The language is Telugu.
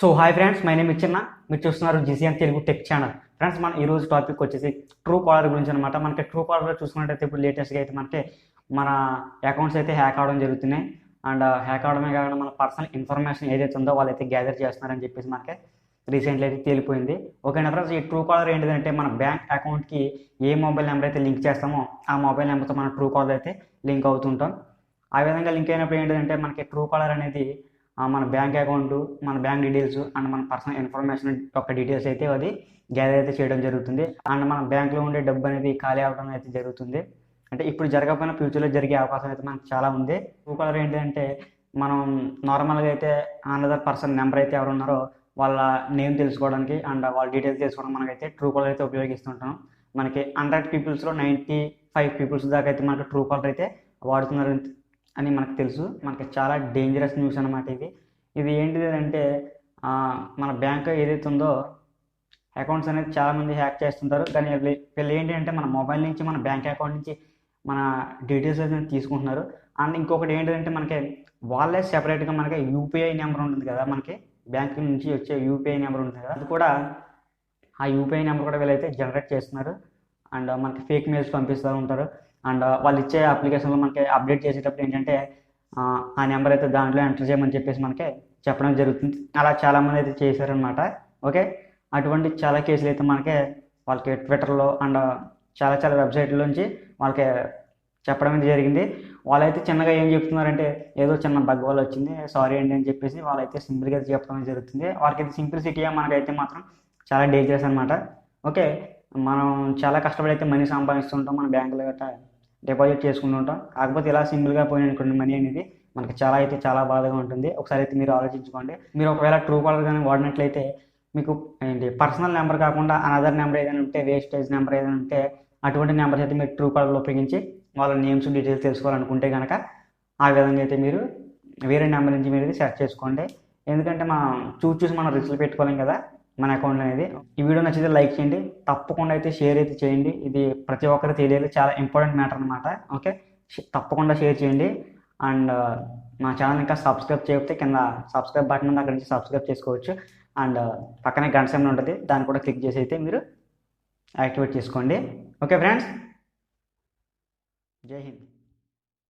So hi friends my name ఇచ్చిన మీరు చూస్తున్నారు GCN Telugu tech channel friends మన ఈ రోజు టాపిక్ వచ్చేసి ట్రూ కాలర్ గురించి అనమాట మనకి ట్రూ కాలర్ చూసుకున్నట్టయితే ఇప్పుడు లేటెస్ట్గా అయితే మనకి మన అకౌంట్స్ అయితే హ్యాక్ అవడం జరుగుతున్నాయి. అండ్ హ్యాక్ uh, అవడమే కాకుండా మన పర్సనల్ ఇన్ఫర్మేషన్ ఏదైతే ఉందో వాళ్ళు అయితే గ్యాదర్ చేస్తున్నారని చెప్పేసి మనకి రీసెంట్లీ అయితే తేలిపోయింది. ఓకేనా ఫ్రెండ్స్ ఈ ట్రూ కాలర్ ఏంటిదంటే మన బ్యాంక్ అకౌంట్కి ఏ మొబైల్ నెంబర్ అయితే లింక్ చేస్తామో ఆ మొబైల్ నెంబర్తో మన ట్రూ కాలర్ అయితే లింక్ అవుతుంటాం. ఆ విధంగా లింక్ అయినప్పుడు ఏంటంటే మనకి ట్రూ కాలర్ అనేది మన బ్యాంక్ అకౌంట్ మన బ్యాంక్ డీటెయిల్స్ అండ్ మన పర్సనల్ ఇన్ఫర్మేషన్ యొక్క డీటెయిల్స్ అయితే అది గ్యాదర్ అయితే చేయడం జరుగుతుంది. అండ్ మన బ్యాంక్లో ఉండే డబ్బు అనేది ఖాళీ అవడం అయితే జరుగుతుంది. అంటే ఇప్పుడు జరగకపోయినా ఫ్యూచర్లో జరిగే అవకాశం అయితే మనకు చాలా ఉంది. ట్రూ కలర్ ఏంటంటే మనం నార్మల్గా అయితే అనదర్ పర్సన్ నెంబర్ అయితే ఎవరు ఉన్నారో వాళ్ళ నేమ్ తెలుసుకోవడానికి అండ్ వాళ్ళ డీటెయిల్స్ తెలుసుకోవడం మనకైతే ట్రూ కాలర్ అయితే ఉపయోగిస్తుంటాం. మనకి హండ్రెడ్ పీపుల్స్లో నైంటీ ఫైవ్ పీపుల్స్ దాకా అయితే మనకి ట్రూ కాలర్ అయితే వాడుతున్నారు. అని మనకు తెలుసు. మనకి చాలా డేంజరస్ న్యూస్ అనమాట ఇది ఇది ఏంటిది అంటే మన బ్యాంక్ ఏదైతే ఉందో అకౌంట్స్ అనేది చాలామంది హ్యాక్ చేస్తుంటారు. కానీ వీళ్ళు ఏంటి అంటే మన మొబైల్ నుంచి మన బ్యాంక్ అకౌంట్ నుంచి మన డీటెయిల్స్ అయితే తీసుకుంటున్నారు. అండ్ ఇంకొకటి ఏంటంటే మనకి వాళ్ళే సెపరేట్గా మనకి యూపీఐ నెంబర్ ఉంటుంది కదా మనకి. బ్యాంక్ నుంచి వచ్చే యూపీఐ నెంబర్ ఉంటుంది కదా. అది కూడా ఆ యూపీఐ నెంబర్ కూడా వీళ్ళైతే జనరేట్ చేస్తున్నారు. అండ్ మనకి ఫేక్ మెయిల్స్ పంపిస్తూ ఉంటారు. అండ్ వాళ్ళు ఇచ్చే అప్లికేషన్లో మనకి అప్డేట్ చేసేటప్పుడు ఏంటంటే ఆ, నెంబర్ అయితే దాంట్లో ఎంటర్ చేయమని చెప్పేసి మనకి చెప్పడం జరుగుతుంది. అలా చాలామంది అయితే చేశారనమాట ఓకే? అటువంటి చాలా కేసులు అయితే మనకి వాళ్ళకి ట్విట్టర్లో అండ్ చాలా చాలా వెబ్సైట్లోంచి వాళ్ళకి చెప్పడం అయితే జరిగింది. వాళ్ళైతే చిన్నగా ఏం చెప్తున్నారంటే ఏదో చిన్న బగ్ వల్ల వచ్చింది సారీ అండి అని చెప్పేసి వాళ్ళైతే సింపుల్గా చెప్పడం అయితే జరుగుతుంది. వాళ్ళకైతే సింప్లిసిటీగా మనకైతే మాత్రం చాలా డేంజరస్ అనమాట ఓకే? మనం చాలా కష్టపడి అయితే మనీ సంపాదిస్తుంటాం మన బ్యాంకులు గట్రా డిపాజిట్ చేసుకుంటుంటాం కాకపోతే ఇలా సింగిల్గా పోయిన అనుకోండి మనీ అనేది మనకి చాలా అయితే చాలా బాధగా ఉంటుంది. ఒకసారి అయితే మీరు ఆలోచించుకోండి. మీరు ఒకవేళ ట్రూ కాలర్ కానీ వాడినట్లయితే మీకు ఏంటి పర్సనల్ నెంబర్ కాకుండా అనదర్ నెంబర్ ఏదైనా ఉంటే వేస్టేజ్ నెంబర్ ఏదైనా ఉంటే అటువంటి నెంబర్స్ అయితే మీరు ట్రూ కాలర్లో ఉపయోగించి వాళ్ళ నేమ్స్ డీటెయిల్స్ తెలుసుకోవాలనుకుంటే కనుక ఆ విధంగా అయితే మీరు వేరే నెంబర్ నుంచి మీరు సెర్చ్ చేసుకోండి. ఎందుకంటే మనం చూసి చూసి మనం రిస్క్ పెట్టుకోలేం కదా. మన అకౌంట్ అనేది. ఈ వీడియో నచ్చితే లైక్ చేయండి. తప్పకుండా అయితే షేర్ అయితే చేయండి. ఇది ప్రతి ఒక్కరికి తెలియదు. చాలా ఇంపార్టెంట్ మ్యాటర్ అనమాట ఓకే తప్పకుండా షేర్ చేయండి. అండ్ మా ఛానల్ ఇంకా సబ్స్క్రైబ్ చేయకపోతే కింద సబ్స్క్రైబ్ బటన్ ఉంది. అక్కడ నుంచి సబ్స్క్రైబ్ చేసుకోవచ్చు. అండ్ uh, పక్కనే గంట సింబల్ ఉంటుంది. దాన్ని కూడా క్లిక్ చేసి అయితే మీరు యాక్టివేట్ చేసుకోండి. ఓకే ఫ్రెండ్స్ జై హింద్.